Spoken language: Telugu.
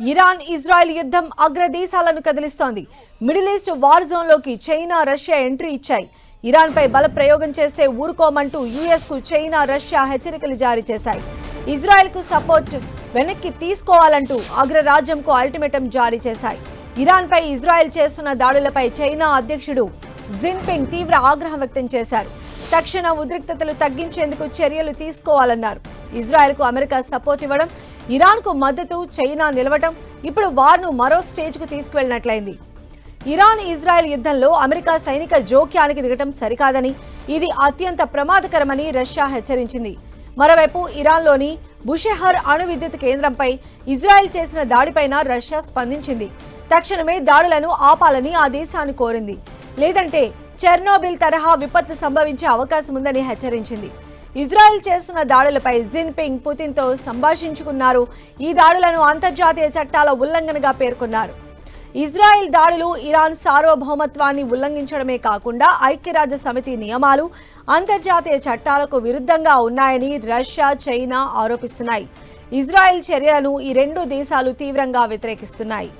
ఇరాన్ ఇజ్రాయెల్ యుద్ధం అగ్రదేశాలను కదిలిస్తోంది. మిడిల్ ఈస్ట్ వార్ జోన్లోకి చైనా రష్యా ఎంట్రీ ఇచ్చాయి. ఇరాన్పై బల ప్రయోగం చేస్తే ఊరుకోమంటూ యుఎస్కు చైనా రష్యా హెచ్చరికలు జారీ చేశాయి. ఇజ్రాయెల్కు సపోర్ట్ వెనక్కి తీసుకోవాలంటూ అగ్రరాజ్యంకు అల్టిమేటం జారీ చేశాయి. ఇరాన్పై ఇజ్రాయెల్ చేస్తున్న దాడులపై చైనా అధ్యక్షుడు జిన్పింగ్ తీవ్ర ఆగ్రహం వ్యక్తం చేశారు. తక్షణ ఉద్రిక్తతలు తగ్గించేందుకు చర్యలు తీసుకోవాలన్నారు. ఇజ్రాయెల్కు అమెరికా సపోర్ట్ ఇవ్వడం ఇరాన్కు మద్దతు చైనా నిలవటం ఇప్పుడు వార్ను మరో స్టేజ్కు తీసుకువెళ్ళినట్లయింది ఇరాన్ ఇజ్రాయెల్ యుద్ధంలో అమెరికా సైనిక జోక్యానికి దిగటం సరికాదని ఇది అత్యంత ప్రమాదకరమని రష్యా హెచ్చరించింది. మరోవైపు ఇరాన్లోని బుషెహర్ అణు విద్యుత్ కేంద్రంపై ఇజ్రాయెల్ చేసిన దాడిపైన రష్యా స్పందించింది. తక్షణమే దాడులను ఆపాలని ఆ దేశాన్ని కోరింది. లేదంటే చెర్నోబిల్ తరహా విపత్తు సంభవించే అవకాశం ఉందని హెచ్చరించింది. ఇజ్రాయెల్ చేస్తున్న దాడులపై జిన్పింగ్ పుతిన్తో సంభాషించుకున్నారు. ఈ దాడులను అంతర్జాతీయ చట్టాల ఉల్లంఘనగా పేర్కొన్నారు. ఇజ్రాయెల్ దాడులు ఇరాన్ సార్వభౌమత్వాన్ని ఉల్లంఘించడమే కాకుండా ఐక్యరాజ్య సమితి నియమాలు అంతర్జాతీయ చట్టాలకు విరుద్ధంగా ఉన్నాయని రష్యా చైనా ఆరోపిస్తున్నాయి. ఇజ్రాయెల్ చర్యలను ఈ రెండు దేశాలు తీవ్రంగా వ్యతిరేకిస్తున్నాయి.